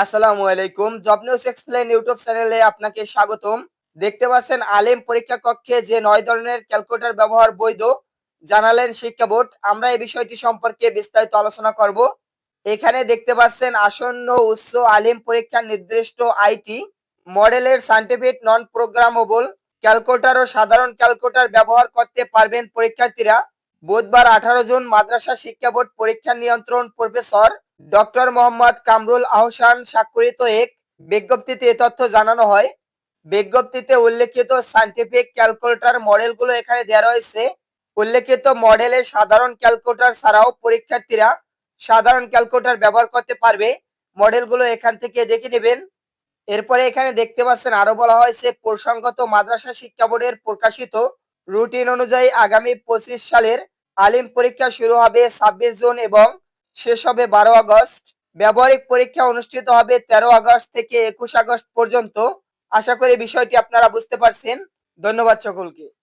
আসসালামু আলাইকুম। Job news explain YouTube চ্যানেলে আপনাকে স্বাগতম। দেখতে পাচ্ছেন আলেম পরীক্ষা কক্ষে যে নয় ধরনের ক্যালকুলেটর ব্যবহার বৈধ, জানালেন শিক্ষা বোর্ড। আমরা এই বিষয়টি সম্পর্কে বিস্তারিত আলোচনা করব। এখানে দেখতে পাচ্ছেন আসন্ন উচ্চ আলিম পরীক্ষার নির্দিষ্ট আইটি মডেলের সাইন্টিফিক নন প্রোগ্রামেবল ক্যালকুলেটর ও সাধারণ ক্যালকুলেটর ব্যবহার করতে পারবেন পরীক্ষার্থীরা। বুধবার আঠারো জুন মাদ্রাসা শিক্ষা বোর্ড পরীক্ষা নিয়ন্ত্রণ প্রফেসর ডক্টর মোহাম্মদ কামরুল আহসান স্বাক্ষরিত এক বিজ্ঞপ্তিতে এ তথ্য জানানো হয়। বিজ্ঞপ্তিতে উল্লেখিত সাইন্টিফিক ক্যালকুলেটর মডেলগুলো এখানে দেওয়া রয়েছে। উল্লেখিত মডেলের সাধারণ ক্যালকুলেটর ছাড়াও পরীক্ষার্থীরা সাধারণ ক্যালকুলেটর ব্যবহার করতে পারবে। মডেলগুলো এখান থেকে দেখে নেবেন। এরপরে এখানে দেখতে পাচ্ছেন, আরও বলা হয়েছে, প্রসঙ্গত মাদ্রাসা শিক্ষা বোর্ডের প্রকাশিত রুটিন অনুযায়ী আগামী পঁচিশ সালের আলিম পরীক্ষা শুরু হবে ছাব্বিশ জুন এবং শেষ হবে বারো আগস্ট। ব্যবহারিক পরীক্ষা অনুষ্ঠিত হবে তেরো আগস্ট থেকে একুশ আগস্ট পর্যন্ত। আশা করি বিষয়টি আপনারা বুঝতে পারছেন। ধন্যবাদ সকলকে।